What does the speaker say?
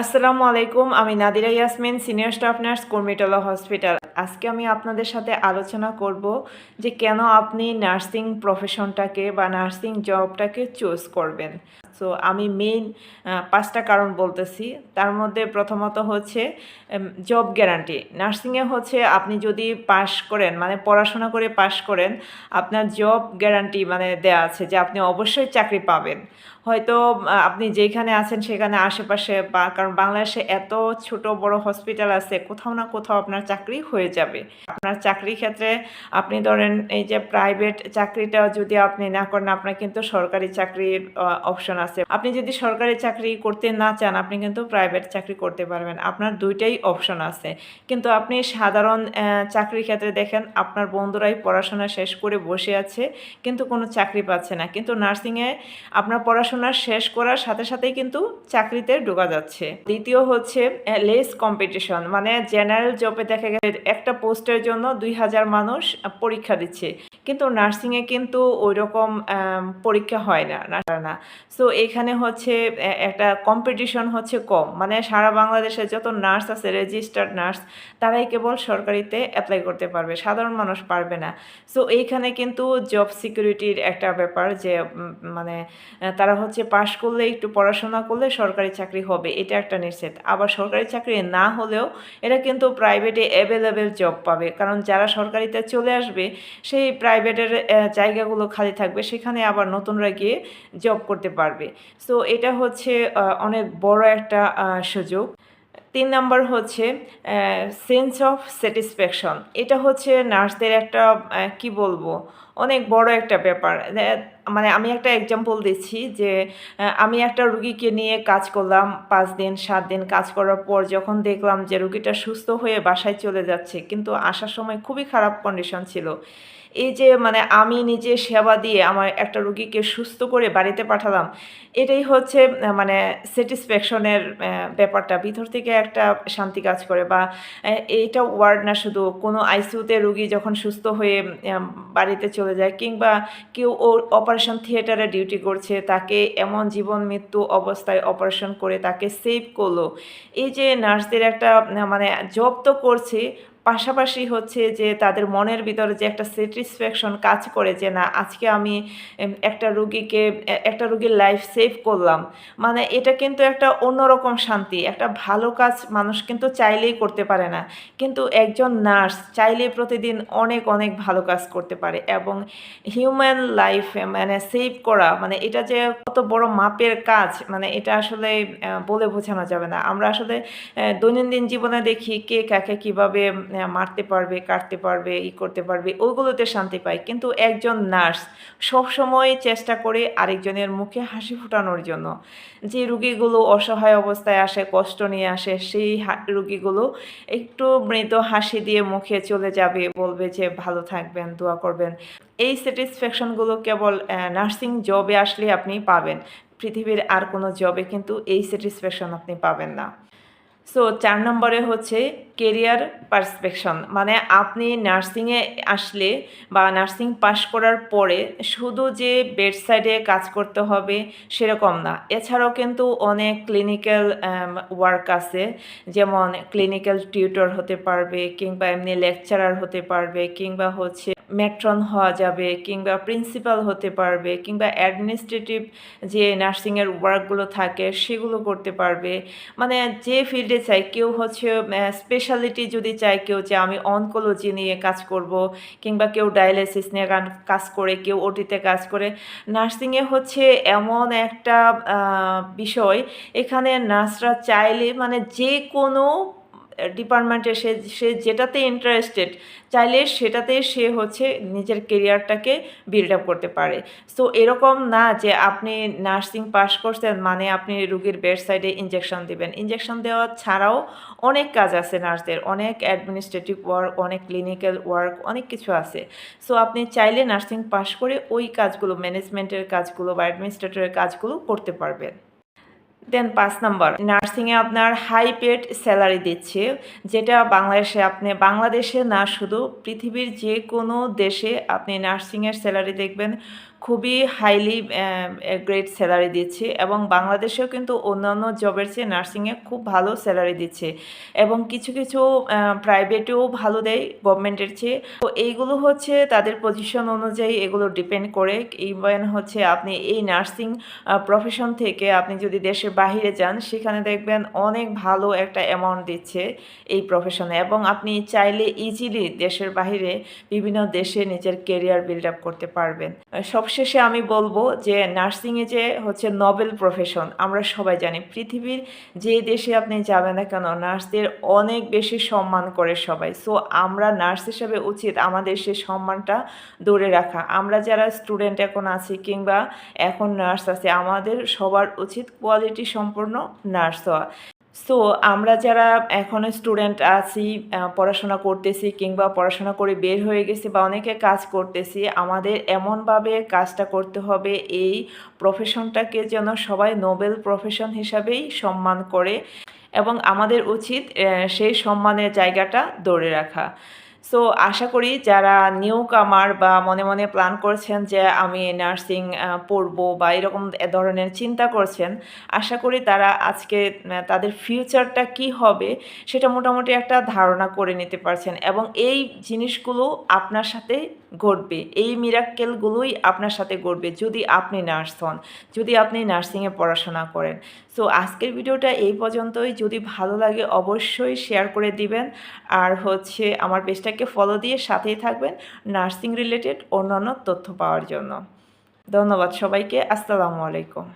আসসালামু আলাইকুম, আমি Nadira Yasmin, senior staff nurse, Kurmitola hospital. আজকে আমি আপনাদের সাথে আলোচনা করব যে কেন আপনি নার্সিং প্রফেশনটাকে বা নার্সিং জবটাকে চুজ করবেন। সো আমি মেইন পাঁচটা কারণ বলতেছি। তার মধ্যে প্রথমত হচ্ছে জব গ্যারান্টি নার্সিংয়ে হচ্ছে আপনি যদি পাশ করেন মানে পড়াশোনা করে পাশ করেন, আপনার জব গ্যারান্টি মানে দেয়া আছে যে আপনি অবশ্যই চাকরি পাবেন। হয়তো আপনি যেখানে আছেন সেখানে আশেপাশে বা কারণ বাংলাদেশে এত ছোট বড় হসপিটাল আছে, কোথাও না কোথাও আপনার চাকরি হয়ে যাবে। আপনার চাকরি ক্ষেত্রে আপনি ধরেন এই যে প্রাইভেট চাকরিটা যদি আপনি না করেন, আপনার কিন্তু সরকারি চাকরির অপশন আছে। আপনি যদি সরকারি চাকরি করতে না চান, আপনি কিন্তু প্রাইভেট চাকরি করতে পারবেন। আপনার দুইটাই অপশন আছে। কিন্তু আপনি সাধারণ চাকরির ক্ষেত্রে দেখেন, আপনার বন্ধুরাই পড়াশোনা শেষ করে বসে আছে, কিন্তু কোনো চাকরি পাচ্ছে না। কিন্তু নার্সিংয়ে আপনার পড়াশোনা শেষ করার সাথে সাথেই কিন্তু চাকরিতে ঢোকা যাচ্ছে। দ্বিতীয় হচ্ছে লেস কম্পিটিশন মানে জেনারেল জবে দেখা গেছে একটা পোস্টের জন্য দুই হাজার মানুষ পরীক্ষা দিচ্ছে। কিন্তু নার্সিংয়ে কিন্তু ওই রকম পরীক্ষা হয় না না সো এখানে হচ্ছে একটা কম্পিটিশন হচ্ছে কম। মানে সারা বাংলাদেশে যত নার্স আছে রেজিস্টার্ড নার্স তারাই কেবল সরকারিতে অ্যাপ্লাই করতে পারবে, সাধারণ মানুষ পারবে না। সো এইখানে কিন্তু জব সিকিউরিটির একটা ব্যাপার যে মানে তারা হচ্ছে পাশ করলে, একটু পড়াশোনা করলে সরকারি চাকরি হবে, এটা একটা নিশ্চিত। আবার সরকারি চাকরি না হলেও এরা কিন্তু প্রাইভেটে অ্যাভেলেবেল জব পাবে। কারণ যারা সরকারিতে চলে আসবে, সেই প্রাইভেটের জায়গাগুলো খালি থাকবে, সেখানে আবার নতুনরা গিয়ে জব করতে পারবে। সো এটা হচ্ছে অনেক বড় একটা সুযোগ। তিন নম্বর হচ্ছে সেন্স অফ স্যাটিসফ্যাকশন এটা হচ্ছে নার্সদের একটা কি বলব? অনেক বড় একটা ব্যাপার। মানে আমি একটা এক্সাম্পল দিচ্ছি যে আমি একটা রুগীকে নিয়ে কাজ করলাম পাঁচ দিন, সাত দিন কাজ করার পর যখন দেখলাম যে রুগীটা সুস্থ হয়ে বাসায় চলে যাচ্ছে, কিন্তু আসার সময় খুবই খারাপ কন্ডিশন ছিল। এই যে মানে আমি নিজে সেবা দিয়ে আমার একটা রুগীকে সুস্থ করে বাড়িতে পাঠালাম, এটাই হচ্ছে মানে স্যাটিসফ্যাকশনের ব্যাপারটা। ভিতর থেকে একটা শান্তি কাজ করে বা এইটা ওয়ার্ড না শুধু, কোনো আইসিউতে রুগী যখন সুস্থ হয়ে বাড়িতে চলে যায় কিংবা কেউ ওর অপারেশন থিয়েটারে ডিউটি করছে, তাকে এমন জীবন মৃত্যু অবস্থায় অপারেশন করে তাকে সেভ করল। এই যে নার্সদের একটা মানে জব তো করছে পাশাপাশি হচ্ছে যে তাদের মনের ভিতরে যে একটা স্যাটিসফ্যাকশন কাজ করে যে না, আজকে আমি একটা রুগীকে একটা রুগীর লাইফ সেভ করলাম। মানে এটা কিন্তু একটা অন্যরকম শান্তি, একটা ভালো কাজ মানুষ কিন্তু চাইলেই করতে পারে না। কিন্তু একজন নার্স চাইলেই প্রতিদিন অনেক অনেক ভালো কাজ করতে পারে এবং হিউম্যান লাইফ মানে সেভ করা মানে এটা যে কত বড় মাপের কাজ মানে এটা আসলে বলে বোঝানো যাবে না। আমরা আসলে দৈনন্দিন জীবনে দেখি কে কাকে কীভাবে মারতে পারবে, কাটতে পারবে, ই করতে পারবে, ওইগুলোতে শান্তি পায়। কিন্তু একজন নার্স সবসময় চেষ্টা করে আরেকজনের মুখে হাসি ফুটানোর জন্য। যে রুগীগুলো অসহায় অবস্থায় আসে, কষ্ট নিয়ে আসে, সেই রুগীগুলো একটু মৃদু হাসি দিয়ে মুখে চলে যাবে, বলবে যে, ভালো থাকবেন, দোয়া করবেন। এই স্যাটিসফ্যাকশনগুলো কেবল নার্সিং জবে আসলে আপনি পাবেন। পৃথিবীর আর কোনো জবে কিন্তু এই স্যাটিসফ্যাকশন আপনি পাবেন না। সো চার নম্বরে হচ্ছে কেরিয়ার পার্সপেকশন মানে আপনি নার্সিংয়ে আসলে বা নার্সিং পাশ করার পরে শুধু যে বেড সাইডে কাজ করতে হবে সেরকম না। এছাড়াও কিন্তু অনেক ক্লিনিক্যাল ওয়ার্ক আছে। যেমন ক্লিনিক্যাল টিউটর হতে পারবে কিংবা এমনি লেকচারার হতে পারবে কিংবা হচ্ছে ম্যাট্রন হওয়া যাবে কিংবা প্রিন্সিপাল হতে পারবে কিংবা অ্যাডমিনিস্ট্রেটিভ যে নার্সিংয়ের ওয়ার্কগুলো থাকে সেগুলো করতে পারবে। মানে যে ফিল্ডে চাই, কেউ হচ্ছে স্পেশালিটি যদি চায় কেউ যে আমি অনকোলজি নিয়ে কাজ করব কিংবা কেউ ডায়ালিসিস নিয়ে কাজ করে, কেউ ওটিতে কাজ করে। নার্সিংয়ে হচ্ছে এমন একটা বিষয়, এখানে নার্সরা চাইলে মানে যে কোনো ডিপার্টমেন্টে সে সে যেটাতে ইন্টারেস্টেড চাইলে সেটাতে সে হচ্ছে নিজের কেরিয়ারটাকে বিল্ড আপ করতে পারে। সো এরকম না যে আপনি নার্সিং পাস করছেন মানে আপনি রুগীর বেড সাইডে ইঞ্জেকশন দিবেন। ইঞ্জেকশন দেওয়া ছাড়াও অনেক কাজ আছে নার্সদের, অনেক অ্যাডমিনিস্ট্রেটিভ ওয়ার্ক অনেক ক্লিনিক্যাল ওয়ার্ক অনেক কিছু আছে। সো আপনি চাইলে নার্সিং পাস করে ওই কাজগুলো ম্যানেজমেন্টের কাজগুলো বা অ্যাডমিনিস্ট্রেটরের কাজগুলো করতে পারবেন। দেন পাঁচ নম্বর নার্সিংয়ে আপনার হাই পেড স্যালারি দিচ্ছে, যেটা বাংলাদেশে আপনি, বাংলাদেশে না, শুধু পৃথিবীর যে কোনো দেশে আপনি নার্সিংয়ের স্যালারি দেখবেন। খুবই হাইলি গ্রেট স্যালারি দিচ্ছে এবং বাংলাদেশেও কিন্তু অন্যান্য জবের চেয়ে নার্সিংয়ে খুব ভালো স্যালারি দিচ্ছে এবং কিছু কিছু প্রাইভেটেও ভালো দেয় গভর্নমেন্টের চেয়ে। তো এইগুলো হচ্ছে তাদের পজিশন অনুযায়ী এগুলো ডিপেন্ড করে। ইভেন হচ্ছে আপনি এই নার্সিং প্রফেশন থেকে আপনি যদি দেশের বাহিরে যান, সেখানে দেখবেন অনেক ভালো একটা অ্যামাউন্ট দিচ্ছে এই প্রফেশনে এবং আপনি চাইলে ইজিলি দেশের বাহিরে বিভিন্ন দেশে নিজের কেরিয়ার বিল্ড আপ করতে পারবেন। সবশেষে আমি বলব যে নার্সিংয়ে যে হচ্ছে নোবেল প্রফেশন, আমরা সবাই জানি, পৃথিবীর যে দেশে আপনি যাবেন না কেন, নার্সদের অনেক বেশি সম্মান করে সবাই। সো আমরা নার্স হিসেবে উচিত আমাদের সেই সম্মানটা ধরে রাখা। আমরা যারা স্টুডেন্ট এখন আছি কিংবা এখন নার্স আছে, আমাদের সবার উচিত কোয়ালিটি সম্পন্ন নার্স হওয়া। সো আমরা যারা এখনও স্টুডেন্ট আছি পড়াশোনা করতেছি কিংবা পড়াশোনা করে বের হয়ে গেছি বা অনেকে কাজ করতেছি, আমাদের এমনভাবে কাজটা করতে হবে, এই প্রফেশনটাকে যেন সবাই নোবেল প্রফেশন হিসাবেই সম্মান করে এবং আমাদের উচিত সেই সম্মানের জায়গাটা ধরে রাখা। সো আশা করি যারা নিউ কামার বা মনে মনে প্ল্যান করছেন যে আমি নার্সিং পড়ব বা এরকম ধরনের চিন্তা করছেন, আশা করি তারা আজকে তাদের ফিউচারটা কি হবে সেটা মোটামুটি একটা ধারণা করে নিতে পারছেন এবং এই জিনিসগুলো আপনার সাথে ঘটবে, এই মিরাক্কেলগুলোই আপনার সাথে ঘটবে যদি আপনি নার্স হন, যদি আপনি নার্সিংয়ে পড়াশোনা করেন। সো আজকের ভিডিওটা এই পর্যন্তই, যদি ভালো লাগে অবশ্যই শেয়ার করে দিবেন। আর হচ্ছে আমার পেজটাকে ফলো দিয়ে সাথেই থাকবেন নার্সিং রিলেটেড অন্যান্য তথ্য পাওয়ার জন্য। ধন্যবাদ সবাইকে, আসসালামু আলাইকুম।